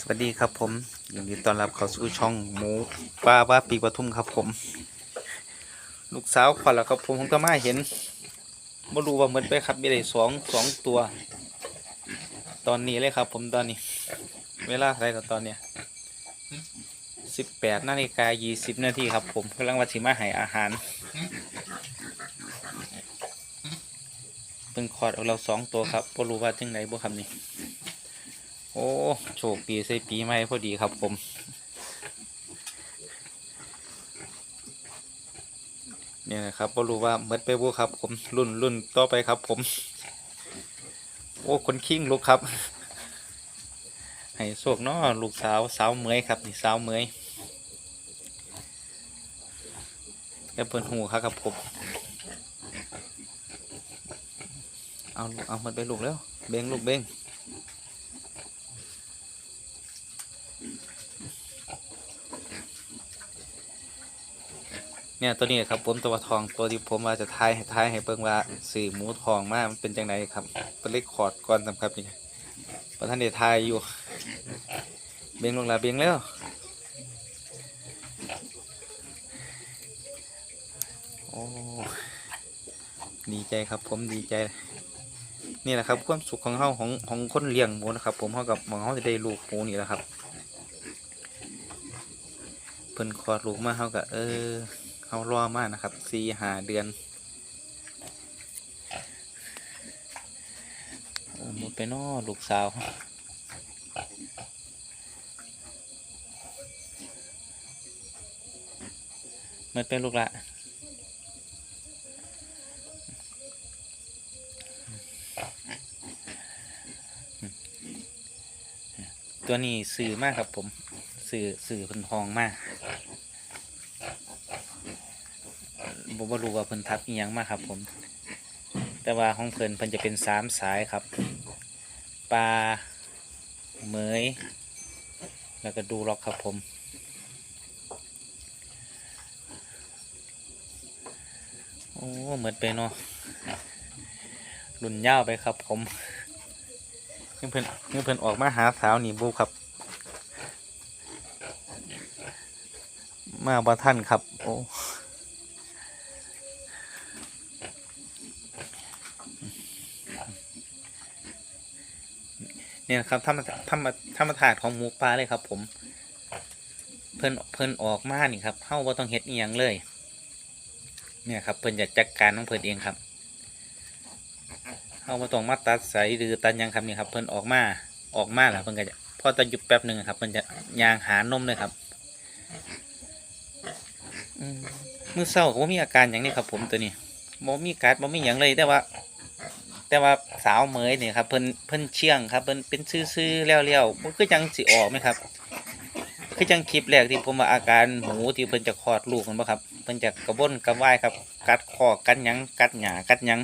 สวัสดีครับผมยินดีต้อนรับเข้าสู่ช่องหมูป้าว่าปีปทุมครับผม ลูกสาวขวัญแล้วครับผมผมก็มาเห็นไม่รู้ว่าเหมือนไปครับมีได้สองสองตัว ตอนนี้เลยครับ ผมตอนนี้ เวลาอะไรกับตอนเนี้ยสิบแปดนาฬิกายี่สิบนาทีครับ ผมกำลังวัชิมาให้อาหารเป็นคอดเอาเราสองตัวครับไม่รู้ว่าจังไหนบ่ครับนี่ โอ้โชคดีใส่ปีใหม่พอดีครับผมเนี่ยนะครับก็รู้ว่าเมดไปบูครับ ผมรุ่นรุ่นต่อไปครับ ผม โอ้คนคิงลูกครับ ให้โชคเนาะลูกสาวสาวเมยครับนี่สาวเมยแล้วเปิดหูครับครับผมเอาเอามันไปลูกแล้วเบงลูกเบง เนี่ยตัวนี้ครับผมตัวทองตัวที่ผมว่าจะทายให้ทายให้เบิ่งว่าสื่อหมูทองมากมันเป็นจังไดครับเป็นเลขคอร์ดก่อนสำครับนี่ประท่านเดทายอยู่ เบ่งลงละเบ่งแล้วโอ้ดีใจครับผมดีใจ นี่แหละครับความสุขของเฮาของของคนเลี้ยงหมูนะครับ ผมเฮากับหมองเฮาจะได้ลูกหมูนี่แหละครับเพิ่นคลอดลูกมาเฮากับเออ เขารอมากนะครับสี่หาเดือนโอ้หมดไปนอลูกสาวหมดไปลูกละตัวนี้สื่อมากครับผมสื่อสื่อเพิ่นทองมาก ผมบ่รู้ว่าเพิ่นทับอีหยังมาครับ ผม แต่ว่าของเพิ่นเพิ่นจะเป็นสามสายครับปลาเหมยแล้วก็ดูล็อกครับผม โอ้เหมือนเป็นเนาะรุ่นยาวไปครับผมเพิ่นเพิ่นเพิ่นออกมาหาสาวหนีบูครับ มาบ่ท่านครับ โอ้ เนี่ยครับธรรมธรรมธรรมธาตุของหมูปลาเลยครับ ผม เพิ่นเพิ่นออกมานี่ครับเฮาบ่ต้องเฮ็ดอียงเลย เนี่ยครับ เพิ่นจะจัดการของเพิ่นเองครับเฮาบ่ต้องมาตัดสายหรือตัดยังครับนี่ครับ เพิ่นออกมาออกมาแล้วเพิ่นก็จะพอตะหยุดแป๊บหนึ่งครับเพิ่นจะยางหานมเลยครับอืมมื้อเช้าก็มีอาการหยังนี่ครับ ผมตัวนี้บ่มีกัดบ่มีหยังเลยแต่ว่า แต่ว่าสาวเหมยเนี่ยครับเพิ่นเพิ่นเชี่ยงครับเพิ่นเป็นซื่อๆแล้วๆมันคือจังสิออกไหมครับ คือจังคลิปแรกที่ผมว่าอาการหมูที่เพิ่นจะคลอดลูกมันบ่ครับเพิ่นจะกระบ้นกระว่ายครับ กัดคอกัดหยังกัดหญ้ากัดหยัง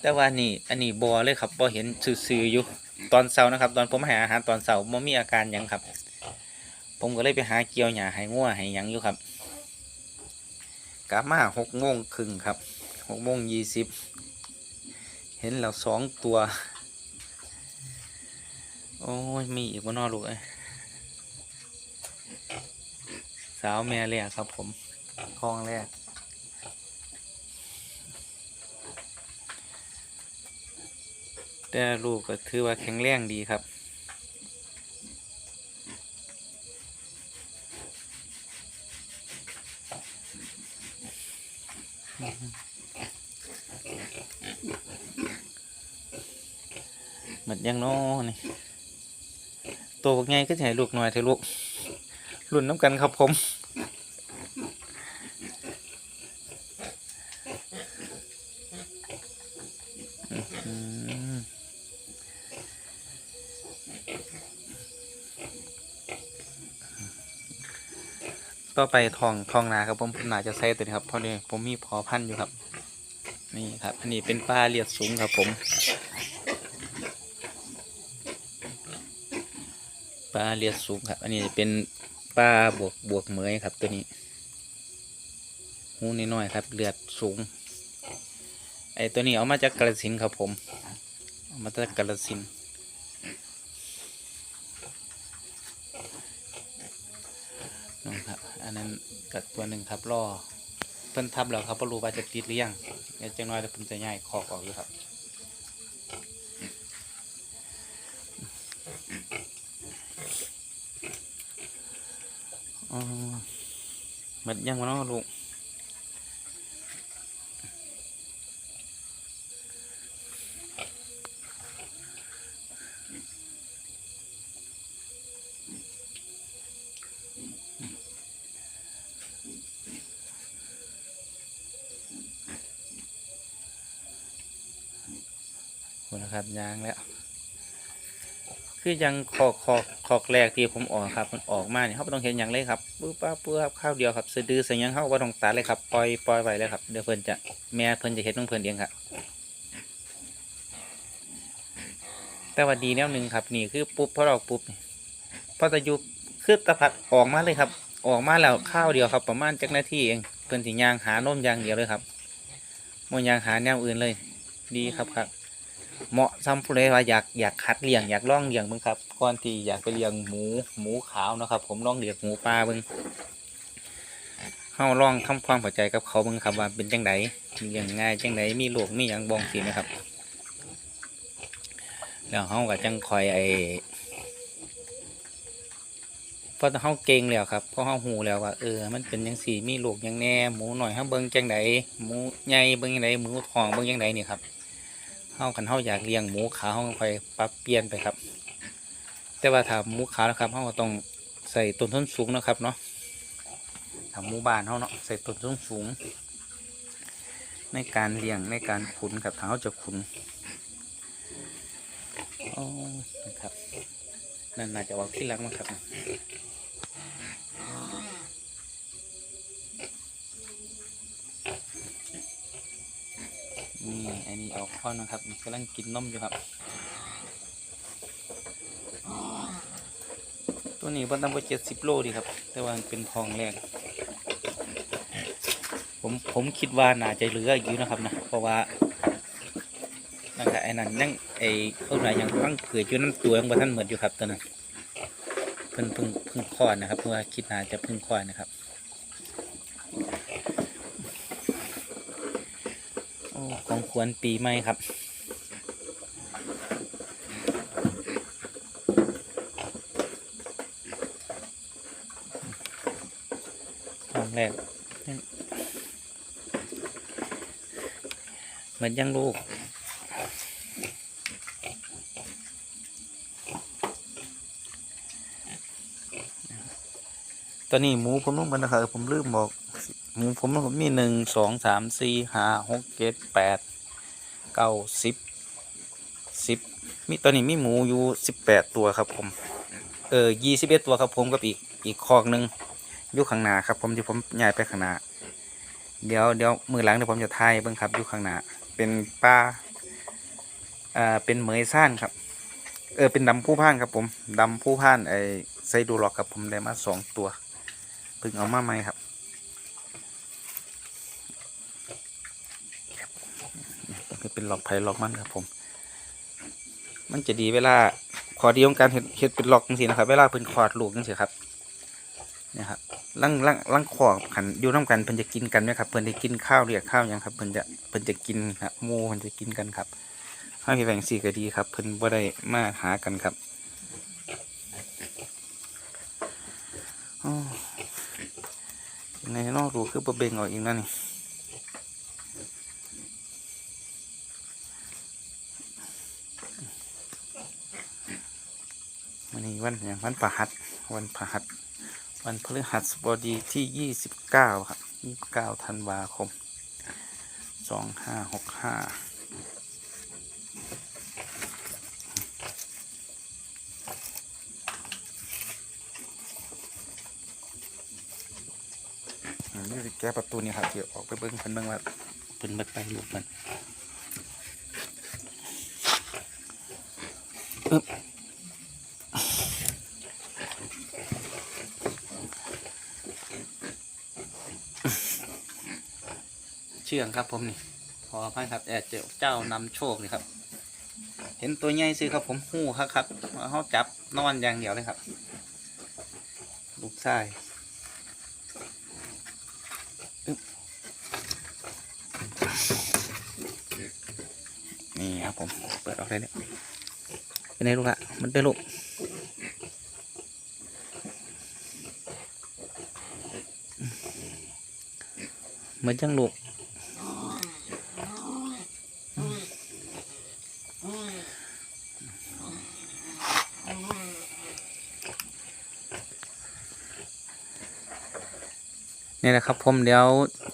แต่ว่านี่อันนี้บ่เลยครับบ่เห็นซื่อๆอยู่ตอนเช้านะครับ ตอนผมห้อาหารตอนเช้าบ่มีอาการยังครับ ผมก็เลยไปหาเกี่ยวหญ้าให้งัวให้ยังอยู่ครับกลับมาหกโมงครึ่งครับหกโมงยี่สิบ ห็นแล้วสองตัว โอ้ย มีอีกว่านอลูกเอ้ยสาวแม่แรกครับผมคลองแรกแต่ลูกก็ถือว่าแข็งแรงดีครับ หมดยังน้อนี่โตวบักไงก็จะให้ลูกหน่อยเถอะลูกรุ่นน้ำกันครับผมอือหือต่อไปทองทองนาครับผมผมนาจะใส่ตัวนี้ครับเพราะนี่ผมมีพอพันอยู่ครับ นี่ครับ อันนี้เป็นปลาเลียดสูงครับผม ปลาเลียดสุกครับ อันนี้เป็นปลาบวกบวกเหมยครับ ตัวนี้หูน้อยๆครับ เลือดสูง ไอตัวนี้เอามาจากกระสินครับผม เอามาจากกระสินนู่ครับ อันนั้นกับตัวหนึ่งครับล่อเพิ่นทับแล้วครับเพราะรู้ว่าจะติดหรือยังเดี๋ยวจังน้อยจะเพิ่นจะง่ายคอกออกอยู่ครับ มัดยังวะเนาะลูกนะครับยางแล้ว คือยังคอกคอกคอกแรกที่ผมออกครับ มันออกมาเนี่ยเขาต้องเห็นอย่างเลยครับปื้อป้าปื้อครับข้าวเดียวครับสะดือใส่หยังเขาว่าต้องตัดเลยครับปล่อยปล่อยไว้เลยครับเดี๋ยวเพิ่นจะแม่เพิ่นจะเห็นของเพิ่นเองครับแต่ว่าดีแนวหนึ่งครับนี่คือปุ๊บพอเราปุ๊บพอตะยุคือตะพัดออกมาเลยครับ ออกมาแล้วข้าวเดียวครับ ประมาณจักนาทีเองเพิ่นสิยางหานมยางเดียวเลยครับมยางหาแนวอื่นเลย ดีครับครับ เหมาะซ้ำผู้ใดว่าอยากอยากคัดเลี้ยงอยากล่องเลี้ยงเบิ่งครับก่อนที่อยากไปเลี้ยงหมูหมูขาวนะครับ ผมลองเลี้ยงหมูปลาเบิ่งเฮาล่องทำความเข้าใจกับเขาเบิ่งครับว่าเป็นจังไดเลี้ยงง่ายจังไดมีโรคมีหยังบ่งสินะครับ แล้วเฮาก็จังคอยไอ้พอเฮาเก่งแล้วครับพอเฮาฮู้แล้วว่าเออ มันเป็นจังซี่มีโรคหยังแน่หมูหน่อยเฮาเบิงจังไดหมูใหญ่เบิงจังไดหมูทองเบิงจังไดนี่ครับ เฮาคันเฮาอยากเลี้ยงหมูขาเฮาค่อยปรับเปลี่ยนไปครับ แต่ว่าถ้าหมูขานะครับเฮาก็ต้องใส่ต้นทุนสูงนะครับเนาะถ้าหมูบ้านเฮาเนาะใส่ต้นทุนสูง ในการเลี้ยงในการขุนครับถ้าเฮาจะขุนอ๋อนะครับนั่นน่าจะออกที่หลังมั้งครับนี่ อันนี้ออกข้อนะครับกำลังกินนมอยู่ครับ ตัวนี้มันตั้งไปเจ็ดสิบโลดีครับ แต่ว่าเป็นทองแรก ผมผมคิดว่าน่าจะเหลืออยู่นะครับนะ เพราะว่านั่นก็ไอ้นั่นนั่งไอ้เท่าไหร่ยังตั้งเผื่ออยู่นั่นตัวยังบ่ท่านเหมือนอยู่ครับตัวนั้นเพิ่งเพิ่งเพิ่งคลอดนะครับเพราะว่าคิดน่าจะเพิ่งคลอดนะครับโอ้ ของควรปีใหม่ครับทองแรกเหมือนยังลูก ตอนนี้หมูผมต้องมันนะครับผมลืมบอก หมูผมผมมีหนึ่งสองสามสี่ห้าหกเจ็ดแปดเก้าสิบสิบมีตอนนี้มีหมูอยู่สิบแปดตัวครับผม เออยี่สิบเอ็ดตัวครับผมกับอีกอีกคอกหนึ่งอยู่ข้างหน้าครับ ผมที่ผมย้ายไปข้างหน้าเดี๋ยวเดี๋ยวมือหลังเดี๋ยวผมจะทายเบิ้งครับอยู่ข้างหน้าเป็นป้าอ่าเป็นเหมยซ่านครับ เออเป็นดำผู้พ่านครับผมดำผู้พ่านไอไซดูล็อกครับผมได้มาสองตัว พิ่งเอามาใหม่ครับนี่เป็นหลอกไผ่หลอกมันครับผม มันจะดีเวลาขอดีของการเห็ดเห็ดเป็นหลอกจังสินะครับ เวลาเพิ่นคลอดลูกจังสิครับเนี่ยครับลังลังลังขอบขันอยู่น้ำกันเพิ่นจะกินกันไหมครับเพิ่นจะกินข้าวเรียกข้าวยังครับเพิ่นจะเพิ่นจะกินครับมูเพิ่นจะกินกันครับห้าพี่แบ่งสี่ก็ดีครับ เพิ่นบ่ได้มาหากันครับอ๋อ ในนอกรูคือประเบงออกอีกนั่นนี่วันนี้วันอย่างวันพฤหัสวันพฤหัสวันพฤหัสบดีที่ยี่สิบเก้าครับยี่สิบเก้าธันวาคมสองห้าหกห้า นี่แก้ประตูนี่ครับเดี๋ยวออกไปเบิ้งเพิ่นเบิ้งว่าเพิ่นเบิดไปลูกมันอึ๊บเชื่องครับผมนี่ขออภัยครับแอดเจ้าเจ้านำโชคนี่ครับ เห็นตัวใหญ่ซื้อครับผมหู้ครับครับเขาจับนอนอย่างเดียวเลยครับ ลูกชาย นี่ครับผมเปิดออกได้เลยเป็นไงลูกละมันเป็นลูกเหมือนจังลูก นี่แหละครับผมเดี๋ยว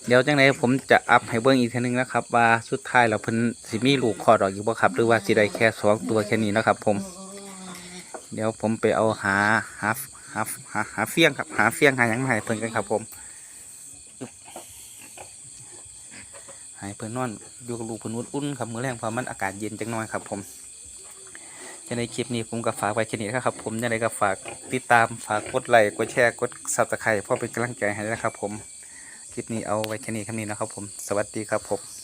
เดี๋ยวจังไดผมจะอัพให้เบิ่งอีกทีนึงนะครับว่าสุดท้ายแล้วเพิ่นสิมีลูกคอดออกอยู่บ่ครับ หรือว่าสิได้แค่สองตัวแค่นี้นะครับ ผม เดี๋ยวผมไปเอาหาหาหาหาหาเฟี้ยงครับหาเฟี้ยงหายังมาให้เพิ่นกันครับ ผมให้เพิ่นนอนอยู่กับลูกเพิ่นอุ่นๆครับมื้อแรงเพราะมันอากาศเย็นจังน้อยครับ ผม ในคลิปนี้ผมก็ฝากไว้แค่นี้นะครับ ผมยังไงก็ฝากติดตามฝากกดไลค์กดแชร์กดซับสไครต์เพื่อเป็นกำลังใจให้ด้วยนะครับ ผมคลิปนี้เอาไว้แค่นี้ครับนี้นะครับ ผมสวัสดีครับผม